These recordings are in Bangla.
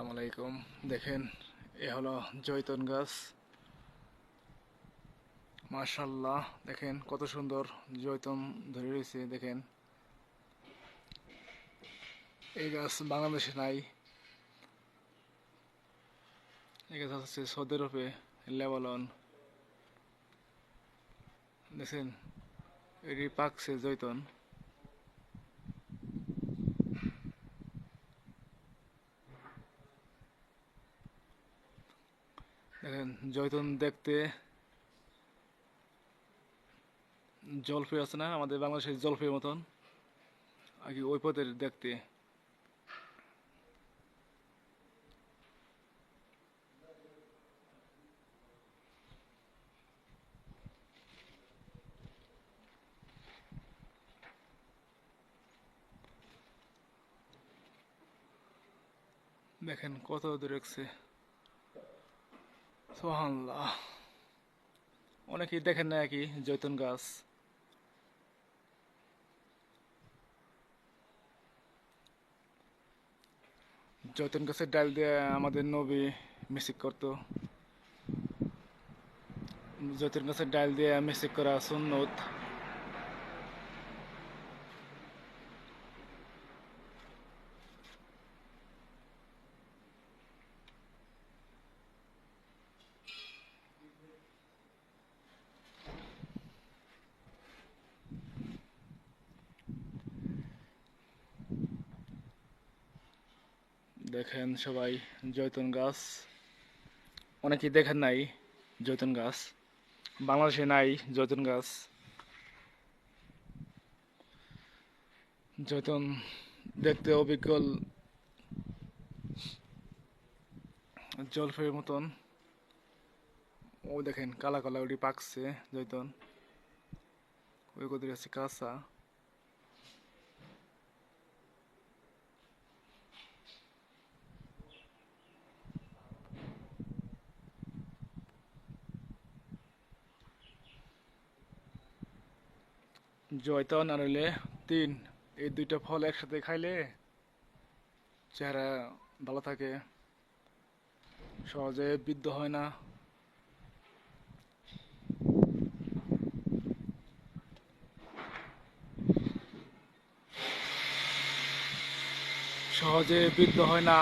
আসসালামাইকুম দেখেন, এ হলো জৈতন গাছ। মাশাল্লাহ দেখেন কত সুন্দর জৈতন ধরে রয়েছে, দেখেন। এই গাছ বাংলাদেশে নাই। এই গাছ আছে সৌদি আরবে, লেবানন। দেখছেন এটি পাকছে জৈতন। দেখেন জৈতুন দেখতে জলফে আছে না? আমাদের বাংলাদেশের জলফের মতন। কি ওই পথের দেখতে। দেখেন কত দূরে রাখছে সোহানল্লাহ অনেকেই দেখেন না একই জৈতুন গাছ। জৈতুন গাছের ডাল দিয়ে আমাদের নবী মিসিক করতো। জৈতুন গাছের ডাল দিয়ে মিসিক করা সুন্নত। দেখেন সবাই জৈতুন গাছ। অনেকেই দেখেন নাই জৈতুন গাছ। বাংলাদেশে নাই জৈতুন গাছ। জৈতুন দেখতে অবিকল জলফের মতন। ও দেখেন, কালা কালা ওটি পাকছে জৈতুন ওই কদির আছে কাঁচা। জয়তন আর হইলে তিন। এই দুইটা ফল একসাথে খাইলে চেহারা ভালো থাকে। সহজে বৃদ্ধ হয় না। সহজে বৃদ্ধ হয় না।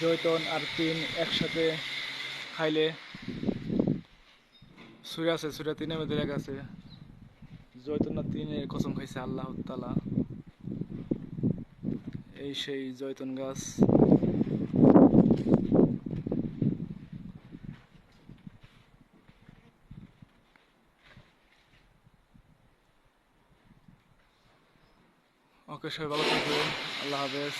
জৈতন আর তিন একসাথে খাইলে। সুরা আছে, সুরা তিনের মধ্যে লেখা আছে। জৈতুনা তিনের কসম খাইছে আল্লাহ তালা এই সেই জৈতুন গাছ। ওকে, সবাই ভালো থাকবেন। আল্লাহ হাফেজ।